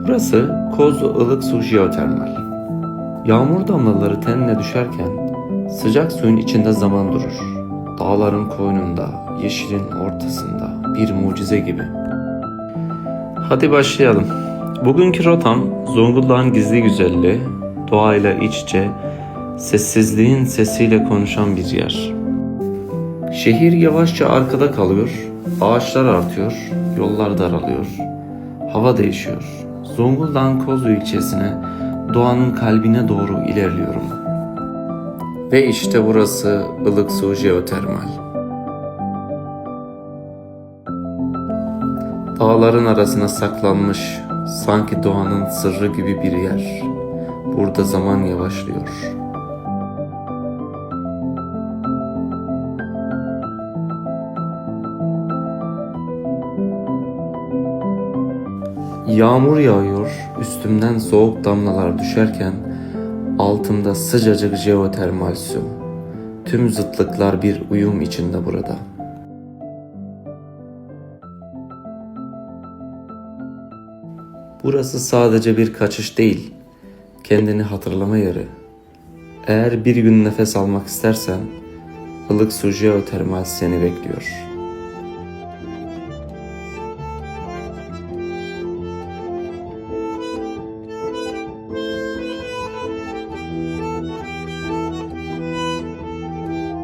Burası Kozlu Ilık Su Jeotermal. Yağmur damlaları tenine düşerken sıcak suyun içinde zaman durur. Dağların koynunda, yeşilin ortasında bir mucize gibi. Hadi başlayalım. Bugünkü rotam Zonguldak'ın gizli güzelliği, doğayla iç içe, sessizliğin sesiyle konuşan bir yer. Şehir yavaşça arkada kalıyor, ağaçlar artıyor, yollar daralıyor, hava değişiyor. Zonguldak'ın Kozlu ilçesine, doğanın kalbine doğru ilerliyorum. Ve işte burası Ilık Su Jeotermal. Dağların arasına saklanmış, sanki doğanın sırrı gibi bir yer. Burada zaman yavaşlıyor. Yağmur yağıyor, üstümden soğuk damlalar düşerken altımda sıcacık jeotermal su. Tüm zıtlıklar bir uyum içinde burada. Burası sadece bir kaçış değil, kendini hatırlama yeri. Eğer bir gün nefes almak istersen, ılık su jeotermal seni bekliyor.''